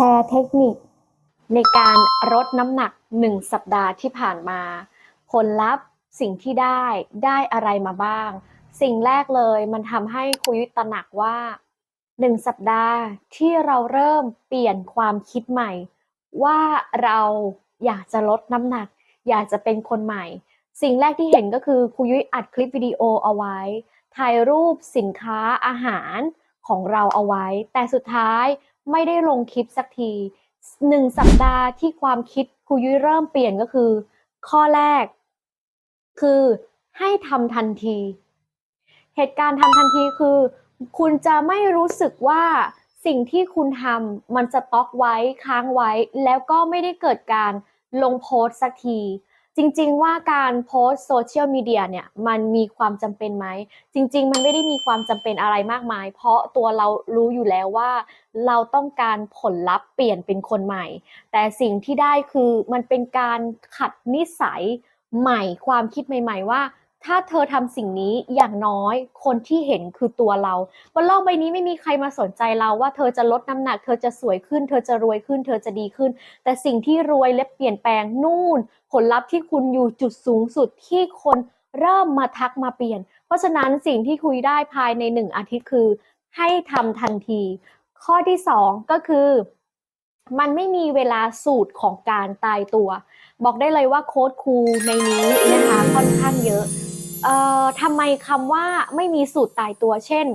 แชร์เทคนิค ในการลดน้ำหนัก 1 สัปดาห์ที่ผ่านมา ผลลัพธ์สิ่งที่ได้ได้อะไรมาบ้าง สิ่งแรกเลยมันทำให้ครูยุทธตระหนักว่า 1 สัปดาห์ที่เราเริ่มเปลี่ยนความคิดใหม่ ว่าเราอยากจะลดน้ำหนัก อยากจะเป็นคนใหม่ สิ่งแรกที่เห็นก็คือครูยุ้ยอัดคลิปวิดีโอเอาไว้ ถ่ายรูปสินค้าอาหารของเราเอาไว้ แต่สุดท้าย ไม่ได้ลงคลิปสักทีหนึ่งสัปดาห์ที่ความคิดครูยุ้ยเริ่มเปลี่ยนก็คือ ข้อแรก คือให้ทำทันที เหตุการณ์ทำทันทีคือ คุณจะไม่รู้สึกว่าสิ่งที่คุณทำมันจะต็อกไว้ค้างไว้ แล้วก็ไม่ได้เกิดการลงโพสต์สักที จริง ๆ ว่าการโพสโซเชียลมีเดียเนี่ยมันมีความจำเป็นไหม จริง ๆ มันไม่ได้มีความจำเป็นอะไรมากมาย เพราะตัวเรารู้อยู่แล้วว่า เราต้องการผลลัพธ์เปลี่ยนเป็นคนใหม่ แต่สิ่งที่ได้คือมันเป็นการขัดนิสัยใหม่ ความคิดใหม่ ๆ ว่า ถ้าเธอทำสิ่งนี้อย่างน้อยคนที่เห็นคือตัวเราบนโลกใบนี้ไม่มีใครมาสนใจเราว่าเธอจะลดน้ำหนัก เธอจะสวยขึ้น เธอจะรวยขึ้น เธอจะดีขึ้น แต่สิ่งที่รวยและเปลี่ยนแปลงนู่น ผลลัพธ์ที่คุณอยู่จุดสูงสุดที่คนเริ่มมาทักมาเปลี่ยน เพราะฉะนั้นสิ่งที่คุยได้ภายในหนึ่งอาทิตย์คือ ให้ทำทันที ข้อที่สองก็คือ มันไม่มีเวลาสูตรของการตายตัว บอกได้เลยว่าโค้ดครูในนี้นะคะค่อนข้างเยอะ เอ่อทำไมคำว่าไม่มีสูตรตายตัวเช่น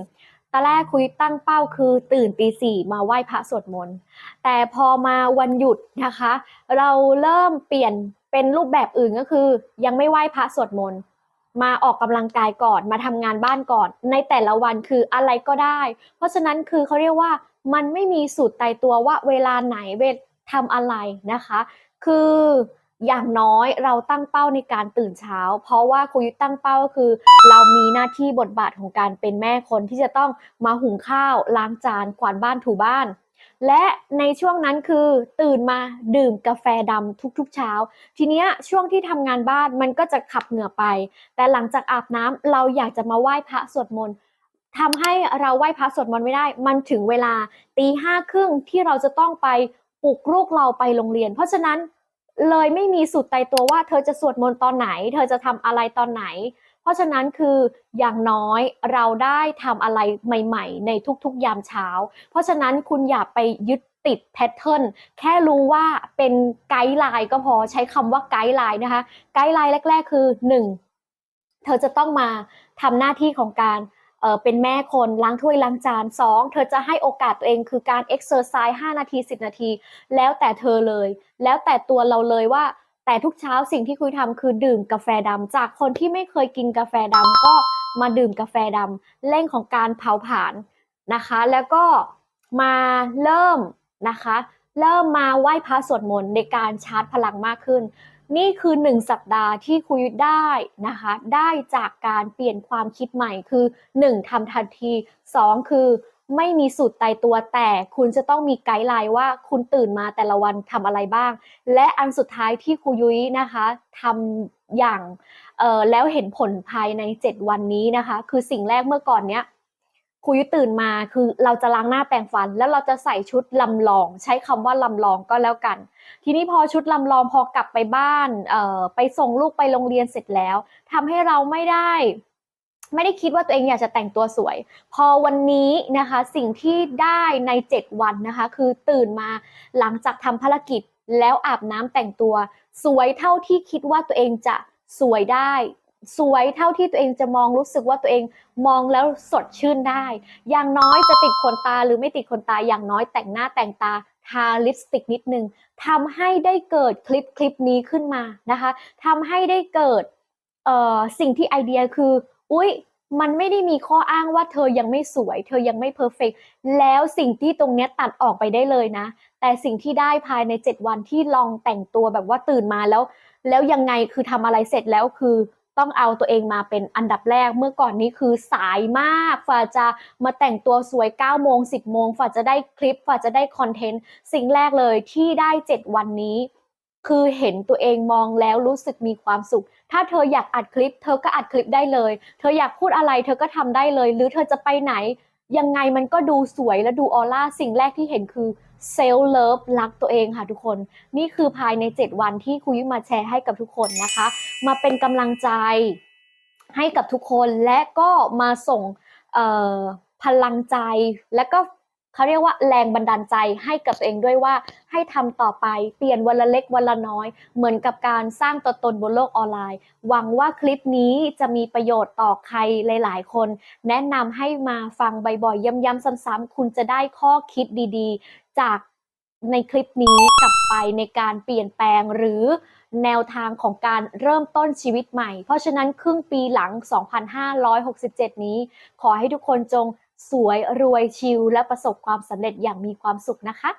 ตอนแรกคุยตั้งเป้าคือตื่นตีสี่มาไหว้พระสวดมนต์แต่พอมาวันหยุดนะคะ เราเริ่มเปลี่ยนเป็นรูปแบบอื่นก็คือ ยังไม่ไหว้พระสวดมนต์มาออกกำลังกายก่อนมาทำงานบ้านก่อน ในแต่ละวันคืออะไรก็ได้ เพราะฉะนั้นคือเขาเรียกว่ามันไม่มีสูตรตายตัวว่าเวลาไหนเวททำอะไรนะคะ คือ อย่างน้อยเราตั้งเป้าในการตื่นเช้า เพราะว่าครูยุทธตั้งเป้าก็คือ เรามีหน้าที่บทบาทของการเป็นแม่คนที่จะต้องมาหุงข้าวล้างจานกวาดบ้านถูบ้าน และในช่วงนั้นคือตื่นมาดื่มกาแฟดำทุกๆเช้า ทีเนี้ยช่วงที่ทำงานบ้านมันก็จะขับเหงื่อไป แต่หลังจากอาบน้ำเราอยากจะมาไหว้พระสวดมนต์ทำให้เราไหว้พระสวดมนต์ไม่ได้ มันถึงเวลาตีห้าครึ่งที่เราจะต้องไปปลุกลูกเราไปโรงเรียน เพราะฉะนั้น เลยไม่มีสูตรตายตัวว่าเธอจะสวดมนต์ตอนไหน เธอจะทำอะไรตอนไหน เพราะฉะนั้นคืออย่างน้อยเราได้ทำอะไรใหม่ ๆ ในทุกๆยามเช้า เพราะฉะนั้นคุณอย่าไปยึดติดแพทเทิร์นแค่รู้ว่าเป็นไกด์ไลน์ก็พอใช้คำว่าไกด์ไลน์นะคะ ไกด์ไลน์แรก ๆ คือ 1. เธอจะต้องมาทำหน้าที่ของการ เป็นแม่คนล้างถ้วยล้างจาน 2. เธอจะให้โอกาสตัวเองคือการเอ็กซ์เซอร์ไซส์5นาที 10 นาที แล้วแต่เธอเลย แล้วแต่ตัวเราเลยว่า แต่ทุกเช้าสิ่งที่คุยทำคือดื่มกาแฟดำจากคนที่ไม่เคยกินกาแฟดำก็มาดื่มกาแฟดำเร่งของการเผาผลาญนะคะ แล้วก็มาเริ่มนะคะ เริ่มมาไหว้พระสวดมนต์ในการชาร์จพลังมากขึ้น นี่คือหนึ่งสัปดาห์ที่คุยได้นะคะได้จากการเปลี่ยนความคิดใหม่คือ 1. ทำทันที 2. คือไม่มีสูตรตายตัวแต่คุณจะต้องมีไกด์ไลน์ว่าคุณตื่นมาแต่ละวันทำอะไรบ้าง และอันสุดท้ายที่ครูยุ้ยนะคะทำอย่างแล้วเห็นผลภายใน 7 วันนี้นะคะ คือสิ่งแรกเมื่อก่อนเนี้ย ครูยุ้ยตื่นมาคือเราจะล้างหน้าแปรงฟัน แล้วเราจะใส่ชุดลำลอง ใช้คำว่าลำลองก็แล้วกัน ทีนี้พอชุดลำลองพอกลับไปบ้านเอ่อไปส่งลูกไปโรงเรียนเสร็จแล้วทำให้เราไม่ได้ ไม่ได้คิดว่าตัวเองอยากจะแต่งตัวสวย พอวันนี้นะคะสิ่งที่ได้ใน 7 วันนะคะ คือตื่นมาหลังจากทำภารกิจแล้วอาบน้ำแต่งตัว สวยเท่าที่คิดว่าตัวเองจะสวยได้ สวยเท่าที่ตัวเองจะมองรู้สึกว่าตัวเองมองแล้วสดชื่นได้ อย่างน้อยจะติดขนตาหรือไม่ติดขนตาอย่างน้อยแต่งหน้าแต่งตาทาลิปสติกนิดนึงทำให้ได้เกิดคลิปคลิปนี้ขึ้นมานะคะทำให้ได้เกิดเอ่อสิ่งที่ไอเดียคือ อุ๊ย มันไม่ได้มีข้ออ้างว่าเธอยังไม่สวย เธอยังไม่เพอร์เฟกแล้วสิ่งที่ตรงเนี้ยตัดออกไปได้เลยนะ แต่สิ่งที่ได้ภายใน 7 วันที่ลองแต่งตัวแบบว่าตื่นมาแล้ว แล้วยังไงคือทำอะไรเสร็จแล้วคือ ต้องเอาตัวเองมาเป็นอันดับแรกเมื่อก่อนนี้คือสายมากฝ่าจะมาแต่งตัวสวย9โมง10โมงฝ่าจะได้คลิปฝ่าจะได้คอนเทนต์สิ่งแรกเลยที่ได้ 7 วันนี้ คือเห็นตัวเองมองแล้วรู้สึกมีความสุข ถ้าเธออยากอัดคลิป เธอก็อัดคลิปได้เลย เธออยากพูดอะไร เธอก็ทำได้เลย หรือเธอจะไปไหน ยังไงมันก็ดูสวยและดูออร่าสิ่งแรกที่เห็นคือเซลล์เลิฟรักตัวเองค่ะทุกคน นี่คือภายใน 7 วันที่ครูยุ้ยมาแชร์ให้กับทุกคนนะคะ มาเป็นกำลังใจให้กับทุกคนและก็มาส่งพลังใจและก็ เขาเรียกว่าแรงบันดาลใจให้กับตัวเองด้วยว่าให้ทำต่อไปเปลี่ยนวันละเล็กวันละน้อย เหมือนกับการสร้างตัวตนบนโลกออนไลน์ หวังว่าคลิปนี้จะมีประโยชน์ต่อใครหลาย ๆ คน แนะนำให้มาฟังบ่อยๆย้ำๆซ้ำๆคุณจะได้ข้อคิดดีๆ จากในคลิปนี้กลับไปในการเปลี่ยนแปลงหรือแนวทางของการเริ่มต้นชีวิตใหม่ เพราะฉะนั้นครึ่งปีหลัง 2567 นี้ ขอให้ทุกคนจง สวยรวยชิลและประสบความสำเร็จอย่างมีความสุขนะคะ